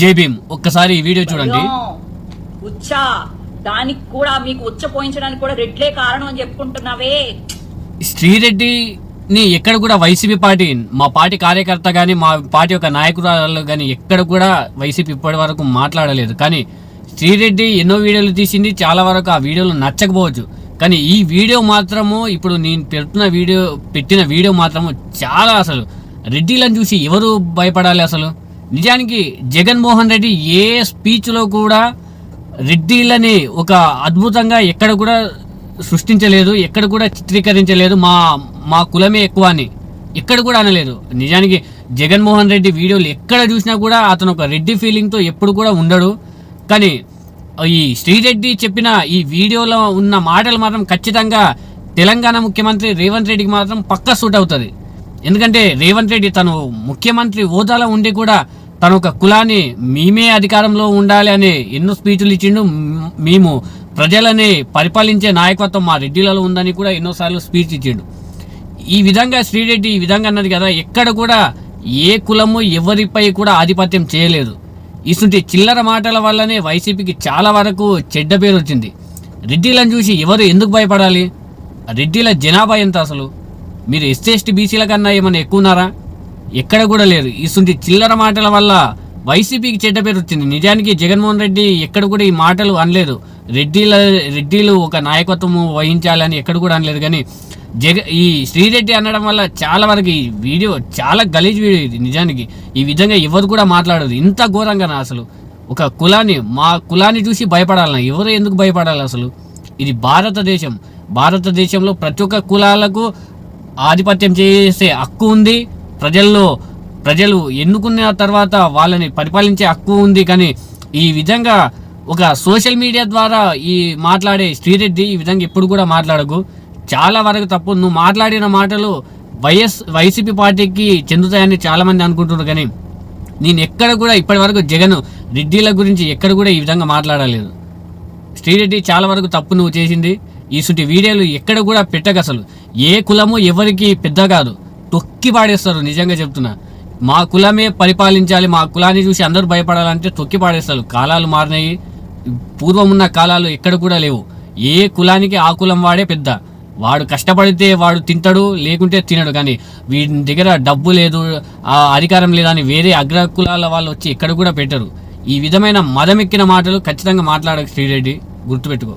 జై భీమ్ ఒక్కసారి ఈ వీడియో చూడండి. ఉచ్చా. దానికి కూడా మీకు ఉచ్చ పోయించడానికి కూడా రెడ్లే కారణం అని చెప్పుకుంటున్నావే. శ్రీరెడ్డిని ఎక్కడ కూడా వైసీపీ పార్టీ మా పార్టీ కార్యకర్త కానీ మా పార్టీ యొక్క నాయకురాలు కానీ ఎక్కడ కూడా వైసీపీ ఇప్పటి వరకు మాట్లాడలేదు. కానీ శ్రీరెడ్డి ఎన్నో వీడియోలు తీసింది చాలా వరకు ఆ వీడియోలు నచ్చకపోవచ్చు. కానీ ఈ వీడియో మాత్రము ఇప్పుడు నేను పెడుతున్న వీడియో పెట్టిన వీడియో మాత్రము చాలా అసలు. రెడ్డిలను చూసి ఎవరు భయపడాలి అసలు? నిజానికి జగన్మోహన్ రెడ్డి ఏ స్పీచ్లో కూడా రెడ్డిలని ఒక అద్భుతంగా ఎక్కడ కూడా సృష్టించలేదు ఎక్కడ కూడా చిత్రీకరించలేదు మా మా కులమే ఎక్కువ అని ఎక్కడ కూడా అనలేదు. నిజానికి జగన్మోహన్ రెడ్డి వీడియోలు ఎక్కడ చూసినా కూడా అతను ఒక రెడ్డి ఫీలింగ్తో ఎప్పుడు కూడా ఉండడు. కానీ ఈ శ్రీరెడ్డి చెప్పిన ఈ వీడియోలో ఉన్న మాటలు మాత్రం ఖచ్చితంగా తెలంగాణ ముఖ్యమంత్రి రేవంత్ రెడ్డికి మాత్రం పక్కా సూట్ అవుతుంది. ఎందుకంటే రేవంత్ రెడ్డి తను ముఖ్యమంత్రి హోదాలో ఉండి కూడా తన ఒక కులాన్ని మేమే అధికారంలో ఉండాలి అని ఎన్నో స్పీచ్లు ఇచ్చిండు మేము. ప్రజలని పరిపాలించే నాయకత్వం మా రెడ్డిలలో ఉందని కూడా ఎన్నోసార్లు స్పీచ్ ఇచ్చిండు. ఈ విధంగా శ్రీరెడ్డి ఈ విధంగా అన్నది కదా ఎక్కడ కూడా ఏ కులము ఎవరిపై కూడా ఆధిపత్యం చేయలేదు. ఇటువంటి చిల్లర మాటల వల్లనే వైసీపీకి చాలా వరకు చెడ్డ పేరు వచ్చింది. రెడ్డిలను చూసి ఎవరు ఎందుకు భయపడాలి? రెడ్డిల జనాభా ఎంత అసలు? మీరు ఎస్సీ ఎస్టీ బీసీల కన్నా ఏమైనా ఎక్కువన్నారా ఎక్కడ కూడా లేరు ఇసుంటి చిల్లర మాటల వల్ల వైసీపీకి చెడ్డ పేరు వచ్చింది. నిజానికి జగన్మోహన్ రెడ్డి ఎక్కడ కూడా ఈ మాటలు అనలేదు. రెడ్డిల రెడ్డిలు ఒక నాయకత్వము వహించాలని ఎక్కడ కూడా అనలేదు. కానీ జగ ఈ శ్రీరెడ్డి అనడం వల్ల చాలా వరకు ఈ వీడియో చాలా గలీజ్ వీడియో ఇది నిజానికి. ఈ విధంగా ఎవరు కూడా మాట్లాడదు ఇంత ఘోరంగా అసలు. ఒక కులాన్ని మా కులాన్ని చూసి భయపడాలన్నా ఎవరు ఎందుకు భయపడాలి అసలు? ఇది భారతదేశం. భారతదేశంలో ప్రతి ఒక్క కులాలకు ఆధిపత్యం చేసే హక్కు ఉంది. ప్రజల్లో ప్రజలు ఎన్నుకున్న తర్వాత వాళ్ళని పరిపాలించే హక్కు ఉంది కానీ ఈ విధంగా ఒక సోషల్ మీడియా ద్వారా ఈ మాట్లాడే శ్రీరెడ్డి ఈ విధంగా ఎప్పుడు కూడా మాట్లాడకు. చాలా వరకు తప్పు. నువ్వు మాట్లాడిన మాటలు వైఎస్ వైసీపీ పార్టీకి చెందుతాయని చాలామంది అనుకుంటున్నారు కానీ నేను ఎక్కడ కూడా ఇప్పటి వరకు జగన్ రెడ్డిల గురించి ఎక్కడ కూడా ఈ విధంగా మాట్లాడలేదు. శ్రీరెడ్డి చాలా వరకు తప్పు నువ్వు చేసింది. ఇసుటి వీడియోలు ఎక్కడ కూడా పెట్టక అసలు ఏ కులము ఎవరికి పెద్ద కాదు. తొక్కి పాడేస్తారు నిజంగా చెప్తున్నా. మా కులమే పరిపాలించాలి మా కులాన్ని చూసి అందరూ భయపడాలంటే తొక్కి పాడేస్తారు. కాలాలు మారినాయి పూర్వం ఉన్న కాలాలు ఎక్కడ కూడా లేవు. ఏ కులానికి ఆ కులం వాడే పెద్ద. వాడు కష్టపడితే వాడు తింటాడు లేకుంటే తినడు. కానీ వీడి దగ్గర డబ్బు లేదు ఆ అధికారం లేదని వేరే అగ్ర కులాల వాళ్ళు వచ్చి ఎక్కడ కూడా పెట్టరు. ఈ విధమైన మదమెక్కిన మాటలు ఖచ్చితంగా మాట్లాడక శ్రీరెడ్డి. గుర్తుపెట్టుకో.